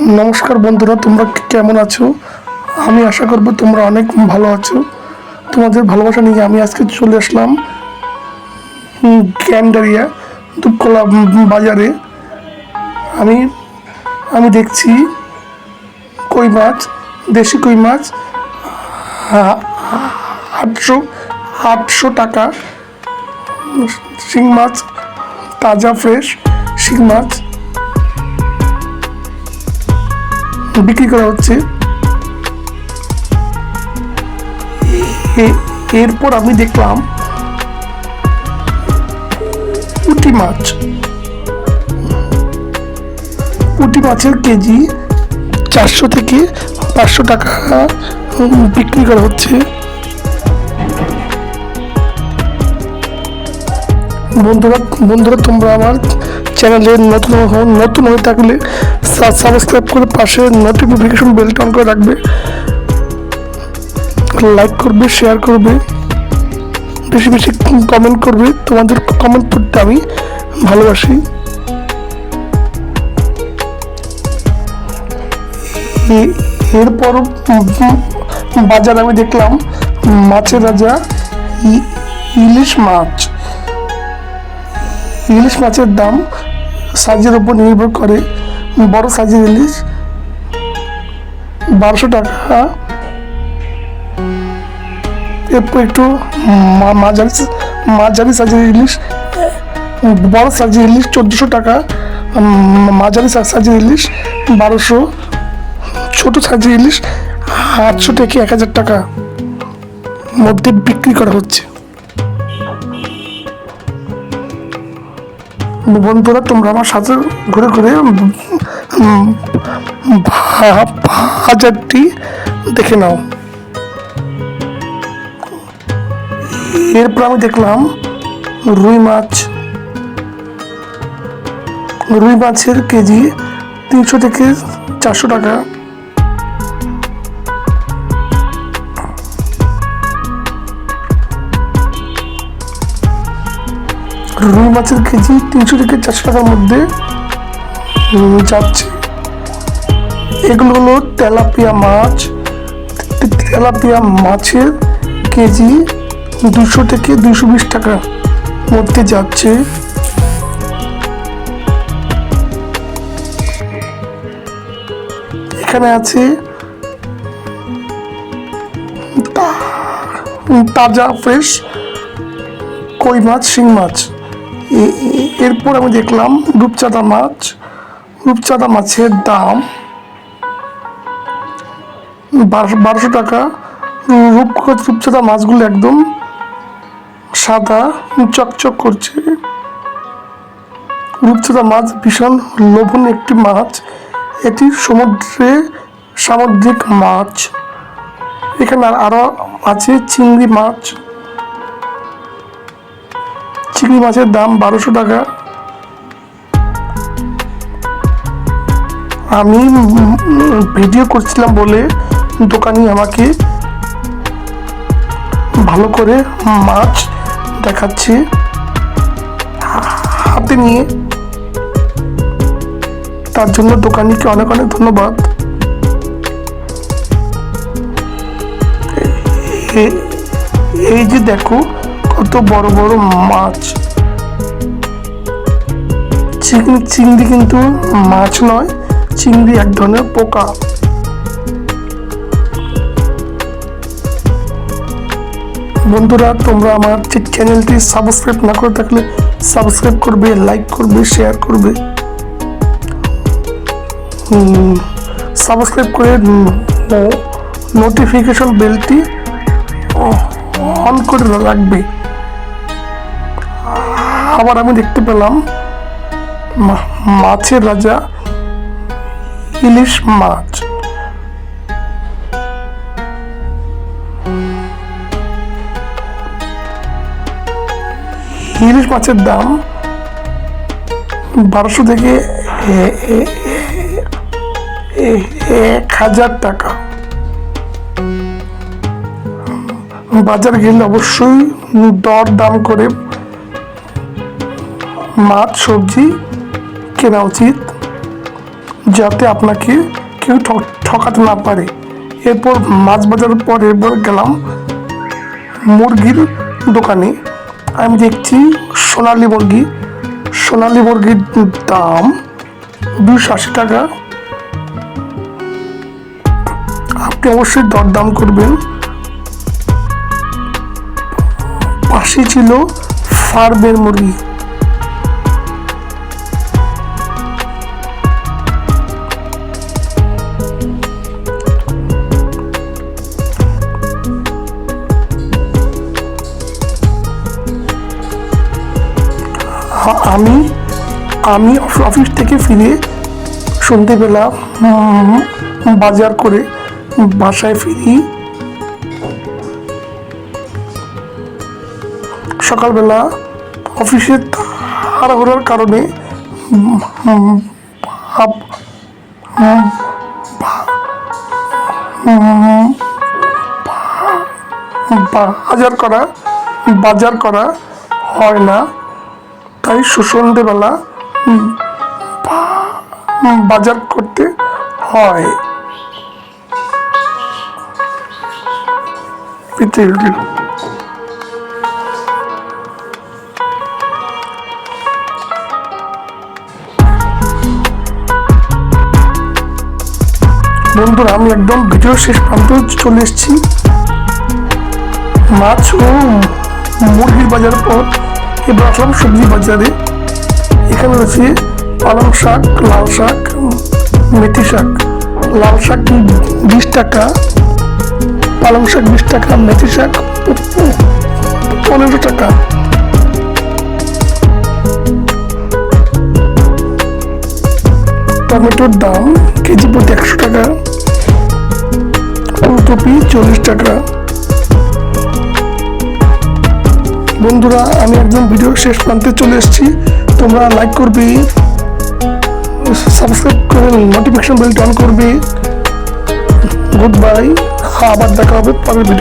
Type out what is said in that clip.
নমস্কার বন্ধুরা তোমরা কেমন আছো? আমি আশা করব তোমরা অনেক ভালো আছো। তোমাদের ভালোবাসা নিয়ে আমি আজকে চলে আসলাম উম, গ্যান্ডারিয়া দুপকলা বাজারে। আমি আমি দেখছি কই মাছ দেশি কই মাছ আটশো আটশো টাকা। শিং মাছ তাজা ফ্রেশ শিং মাছ। বিক্রি করা হচ্ছে। এরপর আমি দেখলাম পুঁটি মাছ। পুঁটি মাছের কেজি চারশো থেকে পাঁচশো টাকা বিক্রি করা হচ্ছে। বন্ধুরা বন্ধুরা, তোমরা আমার চ্যানেলে নতুন নতুন হয়ে থাকলে সাবস্ক্রাইব করে পাশে নোটিফিকেশন বেলটা অন করে রাখবে। লাইক করবে শেয়ার করবে। বেশি বেশি কমেন্ট করবে। তোমাদের কমেন্ট পড়তে আমি ভালোবাসি। এরপর বাজার আমি দেখলাম, মাছের রাজা ইলিশ মাছ। ইলিশ মাছের দাম সাইজের উপর নির্ভর করে। বড় সাইজের ইলিশ বারোশো টাকা। এরপর একটু মাঝারি মাঝারি সাইজের ইলিশ বড় সাইজের ইলিশ চোদ্দোশো টাকা। মাঝারি সাইজের ইলিশ বারোশো। ছোট সাইজের ইলিশ আটশো থেকে এক হাজার টাকা মধ্যে বিক্রি করা হচ্ছে। বন্ধুরা, তোমরা আমার সাথে ঘুরে ঘুরে বাজারটি দেখে নাও। এরপর আমি দেখলাম রুই মাছ। রুই মাছের কেজি তিনশো থেকে চারশো টাকা। মাছের কেজি তিনশো থেকে চারশো টাকার মধ্যে যাচ্ছে। এগুলো হলো তেলাপিয়া মাছ। তেলাপিয়া মাছের কেজি দুশো থেকে দুশো বিশ টাকা মধ্যে যাচ্ছে। এখানে আছে তাজা ফ্রেশ কই মাছ, শিং মাছ। এরপর আমি দেখলাম রূপচাঁদা মাছ, রূপচাঁদা মাছের দাম বারোশো টাকা। রূপ রূপচাঁদা মাছগুলো একদম সাদা, চকচক করছে। রূপচাঁদা মাছ ভীষণ লোভন একটি মাছ। এটি সমুদ্রে সামুদ্রিক মাছ। এখানে আর- আরও আছে চিংড়ি মাছ। চিংড়ি মাছের দাম বারোশো টাকা। আমি ভিডিও করছিলাম বলে দোকানি আমাকে ভালো করে মাছ দেখাচ্ছে হাতে নিয়ে। তার জন্য দোকানিকে অনেক অনেক ধন্যবাদ। এই যে দেখো কত বড় বড় মাছ। চিংড়ি চিংড়ি কিন্তু মাছ নয়, চিংড়ি এক ধরনের পোকা। বন্ধুরা, তোমরা আমার চ্যানেলটি সাবস্ক্রাইব না করে থাকলে সাবস্ক্রাইব করবে লাইক করবে শেয়ার করবে। সাবস্ক্রাইব করে নোটিফিকেশন বেলটি অন করে রাখবে। আবার আমি দেখতে পেলাম। মাছের রাজা ইলিশ মাছ। ইলিশ মাছের দাম বারোশো থেকে এক হাজার টাকা। বাজার গেলে অবশ্যই দর দাম করে মাছ, সবজি কেনা উচিত যাতে আপনাকে কেউ ঠক- ঠকাতে না পারে। এরপর মাছ বাজার পর এরপর গেলাম মুরগির দোকানে। আমি দেখছি সোনালি মুরগি। সোনালি মুরগির দাম দুশো আশি টাকা। আপনি অবশ্যই দরদাম করবেন। পাশে ছিল ফার্মের মুরগি। আমি অফ- অফিস থেকে ফিরে সন্ধেবেলা বাজার করে বাসায় ফিরি। সকালবেলা অফিসে তাড়াহুড়ার কারণে বাজার করা বাজার করা হয় না। তাই উম, বাজার করতে হয়। বন্ধুরা, আমি একদম ভিডিও শেষ প্রান্তে চলে এসেছি। মাছ ও মুরগির বাজার পর এবার আসলাম সবজি বাজারে। এখানে রয়েছে পালং শাক, লাল শাক, মেথি শাক। লাল শাক বিশ টাকা, পালং শাক বিশ টাকা, মেথি শাক পনেরো টাকা। টমেটোর দাম কেজি প্রতি একশো টাকা, ফুলকপি চল্লিশ টাকা। বন্ধুরা, আমি একদম ভিডিও শেষ প্রান্তে চলে এসেছি। তোমরা লাইক করবি সাবস্ক্রাইব করে নোটিফিকেশন বেলটি অন করবে। গুড বাই আবার দেখা হবে পরের ভিডিও